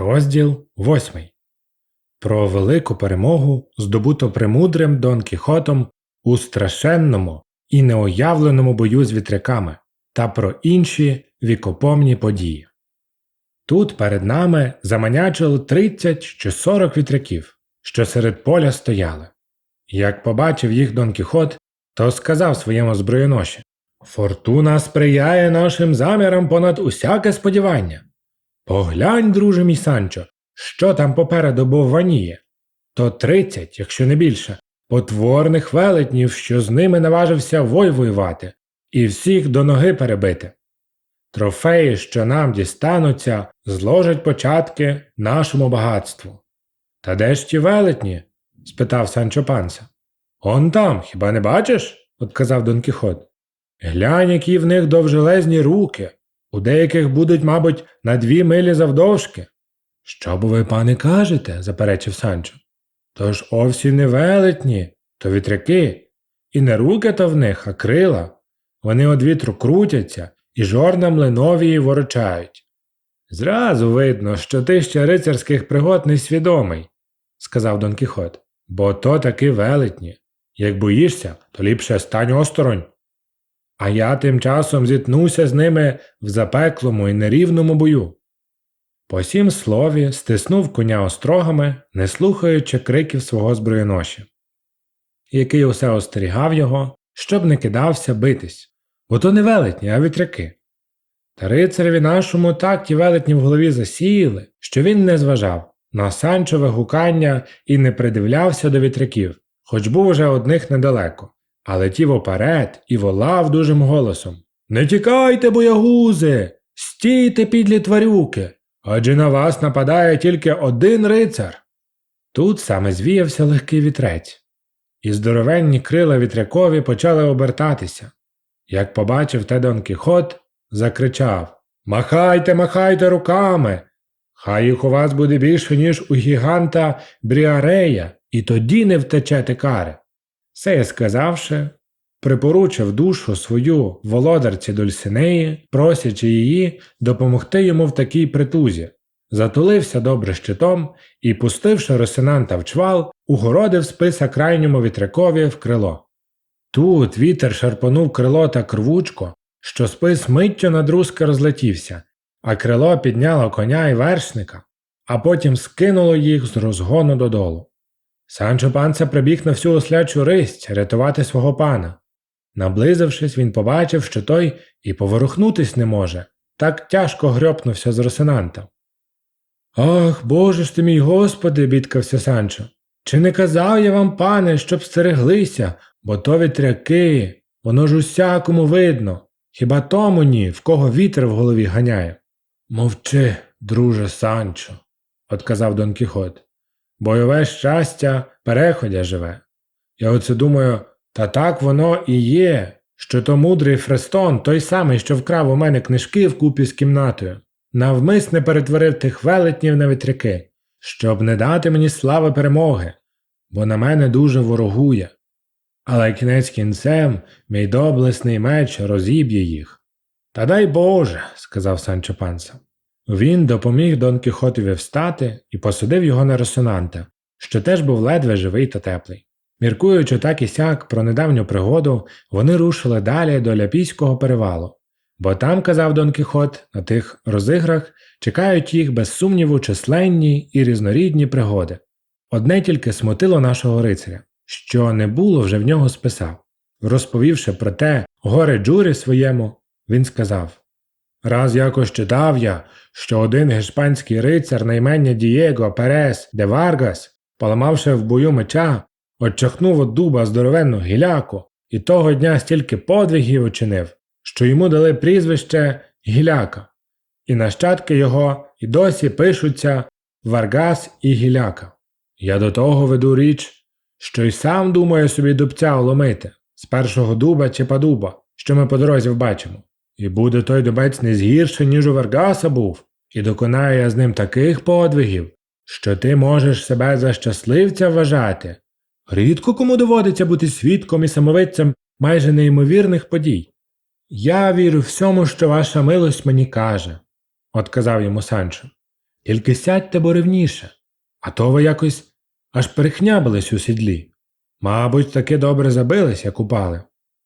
Розділ восьмий. Про велику перемогу, здобуту премудрим Дон Кіхотом у страшенному і неуявленому бою з вітряками та про інші вікопомні події. Тут перед нами заманячило 30 чи 40 вітряків, що серед поля стояли. Як побачив їх Дон Кіхот, то сказав своєму зброєноші Фортуна сприяє нашим замірам понад усяке сподівання. Поглянь, друже мій Санчо, що там попереду бовваніє. То тридцять, якщо не більше, потворних велетнів, що з ними наважився вой воювати, і всіх до ноги перебити. Трофеї, що нам дістануться, зложать початки нашому багатству. Та де ж ті велетні? спитав Санчо панса. Он там, хіба не бачиш? отказав Дон Кіхот. Глянь, які в них довжелезні руки. У деяких будуть, мабуть, на дві милі завдовжки. Що б ви, пане, кажете? заперечив Санчо. Тож овсі не велетні, то вітряки, і не руки то в них, а крила. Вони од вітру крутяться і жорна млиновії ворочають. Зразу видно, що ти ще рицарських пригод несвідомий, сказав Дон Кіхот, бо то таки велетні. Як боїшся, то ліпше стань осторонь. А я тим часом зіткнуся з ними в запеклому і нерівному бою. По сім слові стиснув коня острогами, не слухаючи криків свого зброєноші, який усе остерігав його, щоб не кидався битись, бо то не велетні, а вітряки. Та рицареві нашому так ті велетні в голові засіяли, що він не зважав на санчове гукання і не придивлявся до вітряків, хоч був уже одних недалеко. Але ті воперед і волав дужим голосом Не тікайте, боягузи, стійте підлі тварюки, адже на вас нападає тільки один рицар. Тут саме звіявся легкий вітрець, і здоровенні крила вітрякові почали обертатися. Як побачив те Дон Кіхот, закричав Махайте, махайте руками. Хай їх у вас буде більше, ніж у гіганта Бріарея, і тоді не втечете кари. Це сказавши, припоручив душу свою володарці Дульсинеї, просячи її допомогти йому в такій притузі, затулився добре щитом і, пустивши Росинанта в чвал, угородив списа крайньому вітрякові в крило. Тут вітер шарпонув крило так рвучко, що спис миттю на друзки розлетівся, а крило підняло коня і вершника, а потім скинуло їх з розгону додолу. Санчо панца прибіг на всю ослячу ристь рятувати свого пана. Наблизившись, він побачив, що той і поворухнутись не може, так тяжко грьопнувся з Росинанта. Ах, боже ж ти мій господи, бідкався Санчо. Чи не казав я вам, пане, щоб стереглися, бо то вітряки, воно ж усякому видно. Хіба тому ні, в кого вітер в голові ганяє? Мовчи, друже Санчо, отказав Дон Кіхот. Бойове щастя переходя живе. Я оце думаю, та так воно і є, що то мудрий Фрестон, той самий, що вкрав у мене книжки вкупі з кімнатою, навмисне перетворив тих велетнів на вітряки, щоб не дати мені слави перемоги, бо на мене дуже ворогує. Але кінець кінцем мій доблесний меч розіб'є їх. Та дай Боже, сказав Санчо Панса. Він допоміг Дон Кіхотові встати і посадив його на ресонанта, що теж був ледве живий та теплий. Міркуючи так і сяк про недавню пригоду, вони рушили далі до Ляпійського перевалу, бо там, казав Дон Кіхот, на тих розіграх чекають їх без сумніву численні і різнорідні пригоди. Одне тільки смутило нашого рицаря, що не було вже в нього списав. Розповівши про те горе джурі своєму, він сказав Раз якось читав я, що один гешпанський рицар на імення Дієго Перес де Варгас, поламавши в бою меча, отчахнув от дуба здоровенну гіляку і того дня стільки подвигів учинив, що йому дали прізвище Гіляка, і нащадки його і досі пишуться Варгас і Гіляка. Я до того веду річ, що й сам думаю собі дубця оломити з першого дуба чи падуба, що ми по дорозі вбачимо. І буде той дубець не згірше, ніж у Варгаса був, і доконаю я з ним таких подвигів, що ти можеш себе за щасливця вважати. Рідко кому доводиться бути свідком і самовидцем майже неймовірних подій. Я вірю всьому, що ваша милость мені каже, отказав йому Санчо. Тільки сядьте бо а то ви якось аж перехнябились у сідлі. Мабуть, таки добре забились, як упали.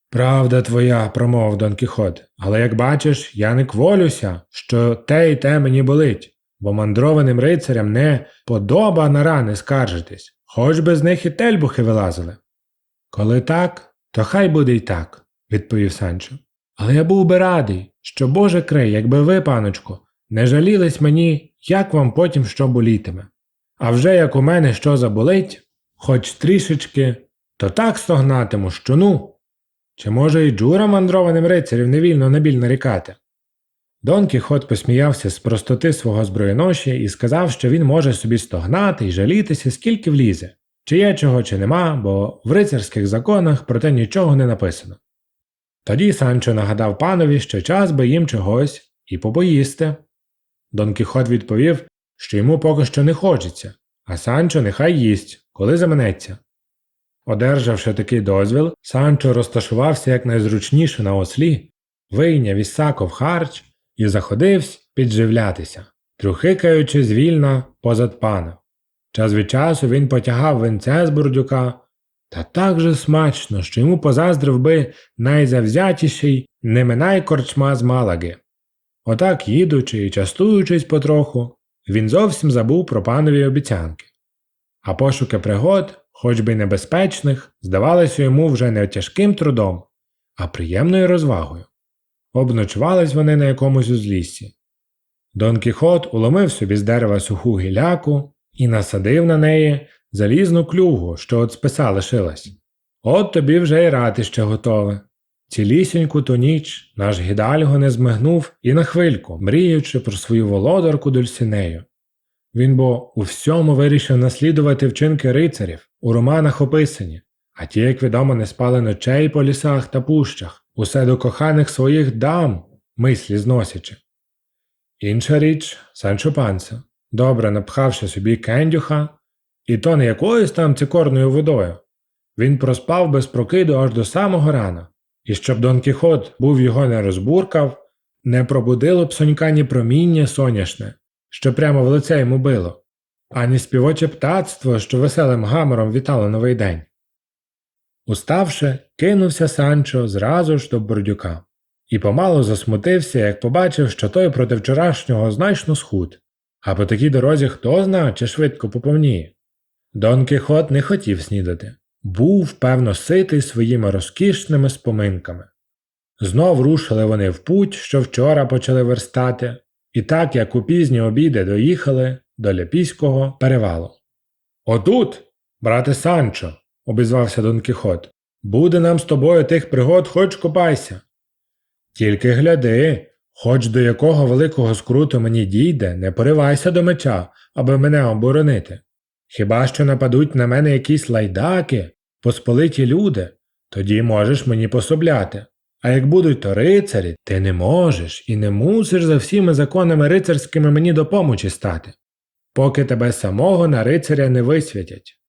Правда твоя, промовив Дон Кіхот, але як бачиш, я не кволюся, що те й те мені болить, бо мандрованим рицарям не подоба на рани скаржитись, хоч би з них і тельбухи вилазили. Коли так, то хай буде й так, відповів Санчо. Але я був би радий, що Боже крий, якби ви, паночку, не жалілись мені, як вам потім що болітиме. А вже як у мене що заболить, хоч трішечки, то так стогнатиму, що ну. Чи може і джура мандрованим рицарів невільно на біль нарікати? Дон Кіхот посміявся з простоти свого зброєноші і сказав, що він може собі стогнати і жалітися, скільки влізе, чи є чого, чи нема, бо в рицарських законах про те нічого не написано. Тоді Санчо нагадав панові, що час би їм чогось і попоїсти. Дон Кіхот відповів, що йому поки що не хочеться, а Санчо нехай їсть, коли заманеться. Одержавши такий дозвіл, Санчо розташувався якнайзручніше на ослі, вийняв із сако в харч і заходився підживлятися, трюхикаючи звільно позад пана. Час від часу він потягав винце з бурдюка, та так же смачно, що йому позаздрив би найзавзятіший неминай корчма з Малаги. Отак, їдучи і частуючись потроху, він зовсім забув про панові обіцянки. А пошуки пригод, хоч би й небезпечних, здавалися йому вже не тяжким трудом, а приємною розвагою. Обночувались вони на якомусь узліссі. Дон Кіхот уломив собі з дерева суху гіляку і насадив на неї залізну клюгу, що от списа лишилась. От тобі вже й ратище готове. Цілісіньку ту ніч наш гідальго не змигнув і на хвильку, мріючи про свою володарку Дульсінею. Він бо у всьому вирішив наслідувати вчинки рицарів, у романах описані, а ті, як відомо, не спали ночей по лісах та пущах, усе до коханих своїх дам, мислі зносячи. Інша річ Санчо Панса, добре напхавши собі кендюха, і то не якоюсь там цикорною водою. Він проспав без прокиду аж до самого рана, і щоб Дон Кіхот був його не розбуркав, не пробудило б сонька ні проміння соняшне, що прямо в лице йому било, ані співоче птацтво, що веселим гамором вітало новий день. Уставши, кинувся Санчо зразу ж до бордюка, і помалу засмутився, як побачив, що той проти вчорашнього значно схуд, а по такій дорозі хто зна, чи швидко поповніє. Дон Кіхот не хотів снідати, був, певно, ситий своїми розкішними споминками. Знов рушили вони в путь, що вчора почали верстати, і так як у пізні обіди доїхали до Ляпійського перевалу. Отут, брате Санчо, обізвався Дон Кіхот, буде нам з тобою тих пригод хоч копайся. Тільки гляди, хоч до якого великого скруту мені дійде, не поривайся до меча, аби мене оборонити. Хіба що нападуть на мене якісь лайдаки, посполиті люди, тоді можеш мені пособляти. А як будуть то рицарі, ти не можеш і не мусиш за всіми законами рицарськими мені допомочі стати, поки тебе самого на рицаря не висвятять.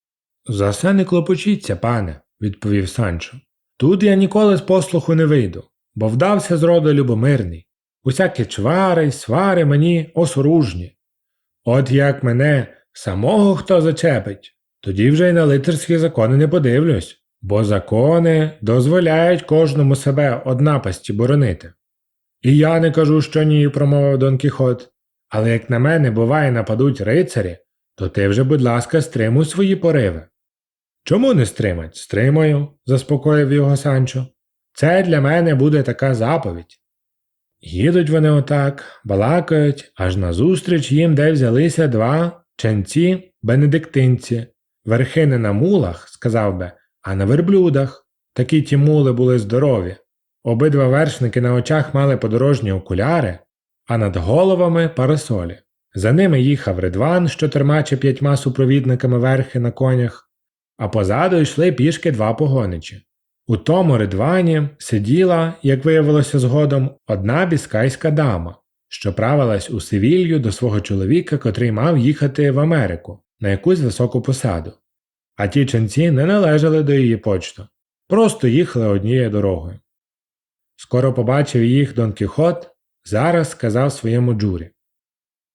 За все не клопочіться, пане, відповів Санчо. Тут я ніколи з послуху не вийду, бо вдався з роду любомирний. Усякі чвари й свари мені осоружні. От як мене самого хто зачепить, тоді вже й на лицарські закони не подивлюсь, бо закони дозволяють кожному себе од напасті боронити. І я не кажу, що ні, промовив Дон Кіхот, але як на мене буває нападуть рицарі, то ти вже, будь ласка, стримуй свої пориви. Чому не стримать? Стримаю, заспокоїв його Санчо. Це для мене буде така заповідь. Їдуть вони отак, балакають, аж назустріч їм де взялися два ченці бенедиктинці, верхи не на мулах, сказав би, а на верблюдах. Такі ті мули були здорові. Обидва вершники на очах мали подорожні окуляри, а над головами парасолі. За ними їхав Ридван з чотирма чи п'ятьма супровідниками верхи на конях, а позаду йшли пішки два погоничі. У тому ридвані сиділа, як виявилося згодом, одна біскайська дама, що правилась у Севілью до свого чоловіка, котрий мав їхати в Америку на якусь високу посаду. А ті ченці не належали до її почту, просто їхали однією дорогою. Скоро побачив їх Дон Кіхот, зараз сказав своєму джурі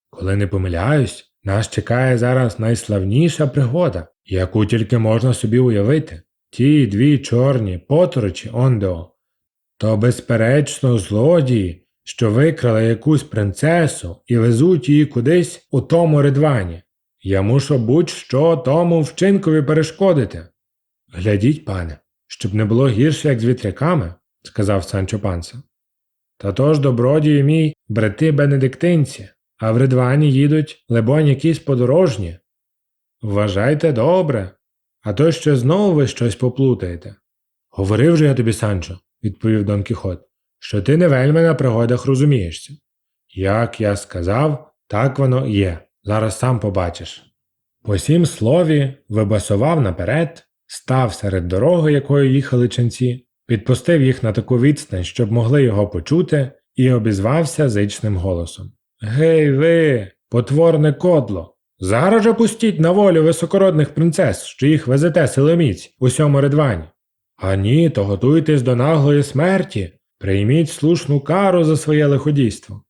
Коли не помиляюсь, нас чекає зараз найславніша пригода, яку тільки можна собі уявити. Ті дві чорні поторочі Ондео. То, безперечно, злодії, що викрали якусь принцесу і везуть її кудись у тому ридвані. Я мушу будь-що тому вчинкові перешкодити. Глядіть, пане, щоб не було гірше, як з вітряками, сказав Санчо Панса. Та то ж добродії мій брати бенедиктинці, а в ридвані їдуть, лебонь, якісь подорожні. Вважайте добре, а то ще знову ви щось поплутаєте. Говорив же я тобі, Санчо, відповів Дон Кіхот, що ти не вельми на пригодах розумієшся. Як я сказав, так воно є. Зараз сам побачиш. По сім слові вибасував наперед, став серед дороги, якою їхали ченці, підпустив їх на таку відстань, щоб могли його почути, і обізвався зичним голосом. Гей ви, потворне кодло! Зараз же пустіть на волю високородних принцес, що їх везете силоміць у сьому ридвані. А ні, то готуйтесь до наглої смерті, прийміть слушну кару за своє лиходійство.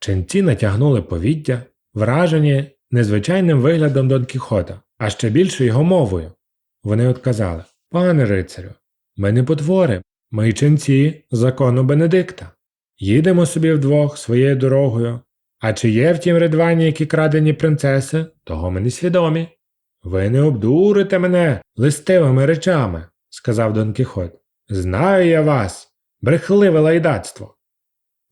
Ченці натягнули повіддя, вражені незвичайним виглядом Дон Кіхота, а ще більше його мовою. Вони отказали Пане рицарю, ми не потвори, ми ченці закону Бенедикта. Їдемо собі вдвох своєю дорогою. А чи є в тім ридвані які крадені принцеси, того ми не свідомі. Ви не обдурите мене листивими речами, сказав Дон Кіхот. Знаю я вас, брехливе лайдацтво.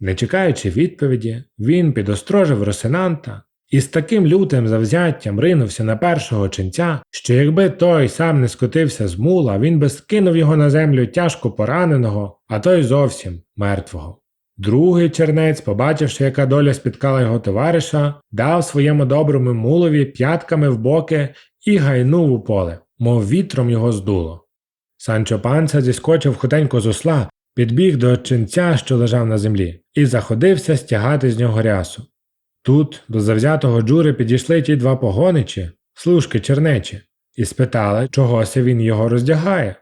Не чекаючи відповіді, він підострожив Росинанта і з таким лютим завзяттям ринувся на першого ченця, що якби той сам не скотився з мула, він би скинув його на землю тяжко пораненого, а той зовсім мертвого. Другий чернець, побачивши, яка доля спіткала його товариша, дав своєму доброму мулові п'ятками в боки і гайнув у поле, мов вітром його здуло. Санчо Панса зіскочив хутенько з осла, підбіг до ченця, що лежав на землі, і заходився стягати з нього рясу. Тут до завзятого джури підійшли ті два погоничі, служки чернечі, і спитали, чогося він його роздягає.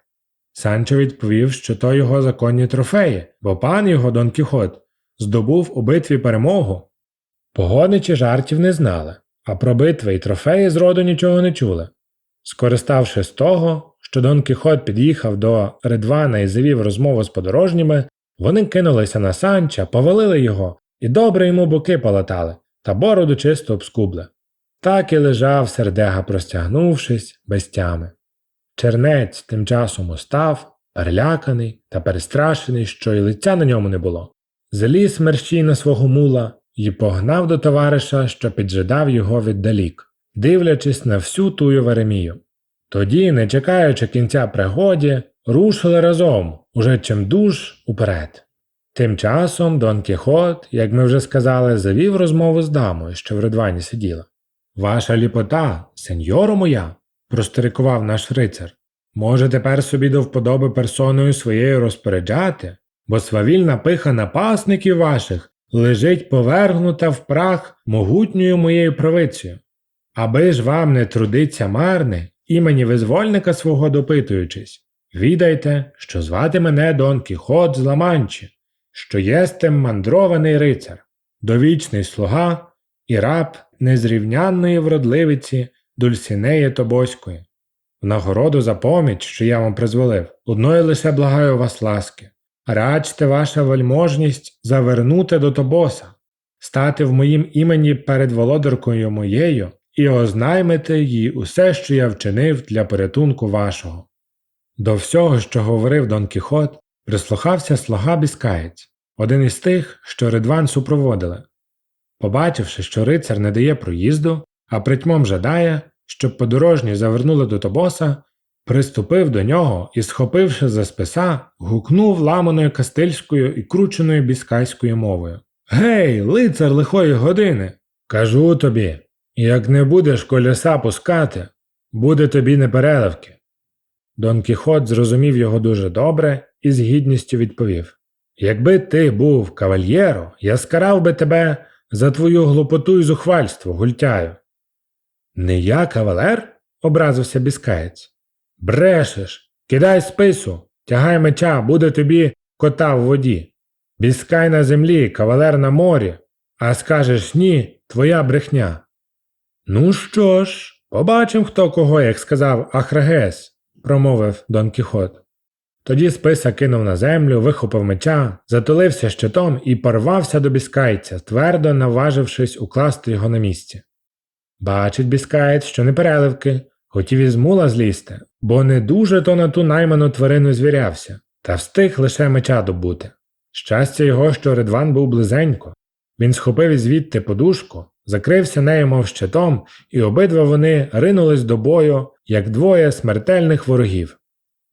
Санчо відповів, що то його законні трофеї, бо пан його Дон Кіхот здобув у битві перемогу. Погоничі жартів не знали, а про битви і трофеї зроду нічого не чули. Скориставши з того, що Дон Кіхот під'їхав до Редвана і завів розмову з подорожніми, вони кинулися на санча, повалили його і добре йому боки полатали, та бороду чисто обскубли. Так і лежав сердега, простягнувшись без тями. Чернець тим часом устав, переляканий та перестрашений, що й лиця на ньому не було. Заліз мерщій на свого мула і погнав до товариша, що піджидав його віддалік, дивлячись на всю тую Веремію. Тоді, не чекаючи кінця пригоді, рушили разом, уже чимдуж уперед. Тим часом Дон Кіхот, як ми вже сказали, завів розмову з дамою, що в ридвані сиділа. Ваша ліпота, сеньоро моя, простерикував наш рицар, може тепер собі до вподоби персоною своєю розпоряджати, бо свавільна пиха напасників ваших лежить повергнута в прах могутньою моєю правицею. Аби ж вам не трудиться марне, імені визвольника свого допитуючись, відайте, що звати мене Дон Кіхот з Ламанчі, що єстем мандрований рицар, довічний слуга і раб незрівнянної вродливиці Дульсінеї Тобоської. В нагороду за поміч, що я вам призволив, одної лише благаю вас ласки, рачте ваша вельможність завернути до Тобоса, стати в моїм імені перед володаркою моєю і ознаймити їй усе, що я вчинив для порятунку вашого. До всього, що говорив Дон Кіхот, прислухався слуга Біскаєць, один із тих, що Ридван супроводили. Побачивши, що рицар не дає проїзду, а притьмом жадає, щоб подорожні завернули до Тобоса, приступив до нього і, схопивши за списа, гукнув ламаною кастильською і крученою біскайською мовою Гей, лицар лихої години! Кажу тобі, як не будеш колеса пускати, буде тобі непереливки. Дон Кіхот зрозумів його дуже добре і з гідністю відповів Якби ти був кавальєро, я скарав би тебе за твою глупоту і зухвальство, гультяю. Не я кавалер? образився біскаєць. Брешеш, кидай спису, тягай меча, буде тобі кота в воді. Біскай на землі, кавалер на морі, А скажеш ні, твоя брехня. Ну що ж, побачим, хто кого, як сказав Ахрагес, промовив Дон Кіхот. Тоді списа кинув на землю, вихопив меча, затулився щитом і порвався до біскайця, твердо наважившись укласти його на місці. Бачить біскаєць, що не переливки, хотів із мула злізти, бо не дуже то на ту найману тварину звірявся, та встиг лише меча добути. Щастя його, що Редван був близенько. Він схопив звідти подушку, закрився нею, мов щитом, і обидва вони ринулись до бою, як двоє смертельних ворогів.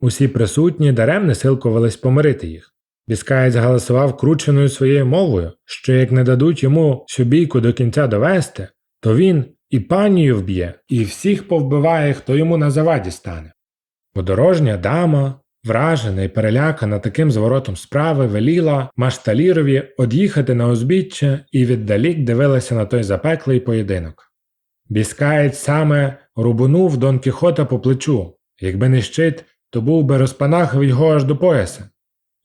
Усі присутні даремне силкувались помирити їх. Біскаєць галасував крученою своєю мовою, що як не дадуть йому цю бійку до кінця довести, то він і панію вб'є, і всіх повбиває, хто йому на заваді стане. Подорожня дама, вражена і перелякана таким зворотом справи, веліла Машталірові од'їхати на узбіччя і віддалік дивилася на той запеклий поєдинок. Біскаєць саме рубунув Дон Кіхота по плечу, якби не щит, то був би розпанахав його аж до пояса.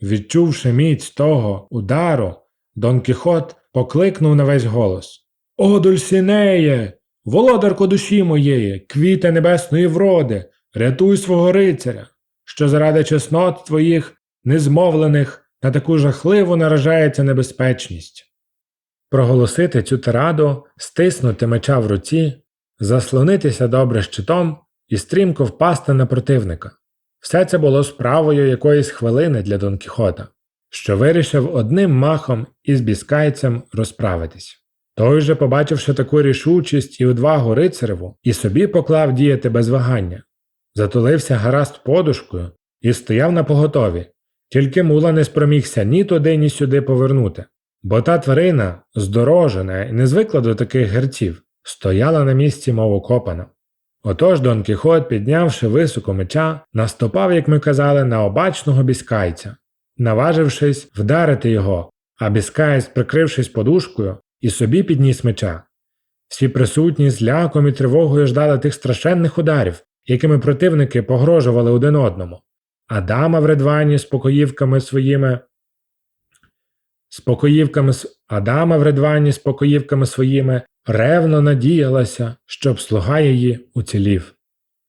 Відчувши міць того удару, Дон Кіхот покликнув на весь голос О, Дульсінеє! Володарко душі моєї, квіте небесної вроди, рятуй свого рицаря, що заради чеснот твоїх незмовлених на таку жахливу наражається небезпечність. Проголосити цю тираду, стиснути меча в руці, заслонитися добре щитом і стрімко впасти на противника. Все це було справою якоїсь хвилини для Дон Кіхота, що вирішив одним махом із біскайцем розправитись. Той же, побачивши таку рішучість і одвагу рицареву, і собі поклав діяти без вагання, затулився гаразд подушкою і стояв на поготові, тільки мула не спромігся ні туди, ні сюди повернути, бо та тварина, здорожена і не звикла до таких герців, стояла на місці, мов окопана. Отож Дон Кіхот, піднявши високо меча, наступав, як ми казали, на обачного біскайця, наважившись вдарити його, а біскаєць, прикрившись подушкою, і собі підніс меча. Всі присутні з ляком і тривогою ждали тих страшенних ударів, якими противники погрожували один одному, а дама в редвані з покоївками своїми. З покоївками с- а дама в редвані з покоївками своїми ревно надіялася, щоб слуга її уцілів.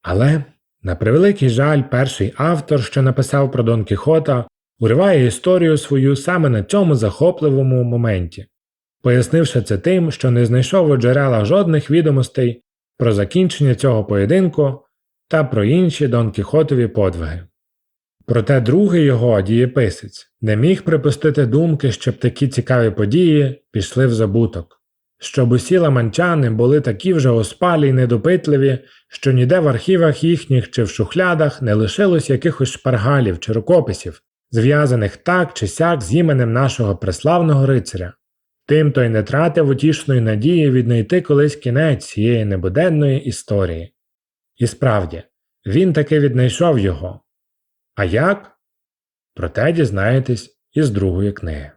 Але, на превеликий жаль, перший автор, що написав про Дон Кіхота, уриває історію свою саме на цьому захопливому моменті, пояснивши це тим, що не знайшов у джерелах жодних відомостей про закінчення цього поєдинку та про інші Дон Кіхотові подвиги. Проте другий його дієписець не міг припустити думки, щоб такі цікаві події пішли в забуток, щоб усі ламанчани були такі вже оспалі й недопитливі, що ніде в архівах їхніх чи в шухлядах не лишилось якихось шпаргалів чи рукописів, зв'язаних так чи сяк з іменем нашого преславного рицаря. Тим той не тратив утішної надії віднайти колись кінець цієї небуденної історії. І справді, він таки віднайшов його. А як? Проте дізнаєтесь із другої книги.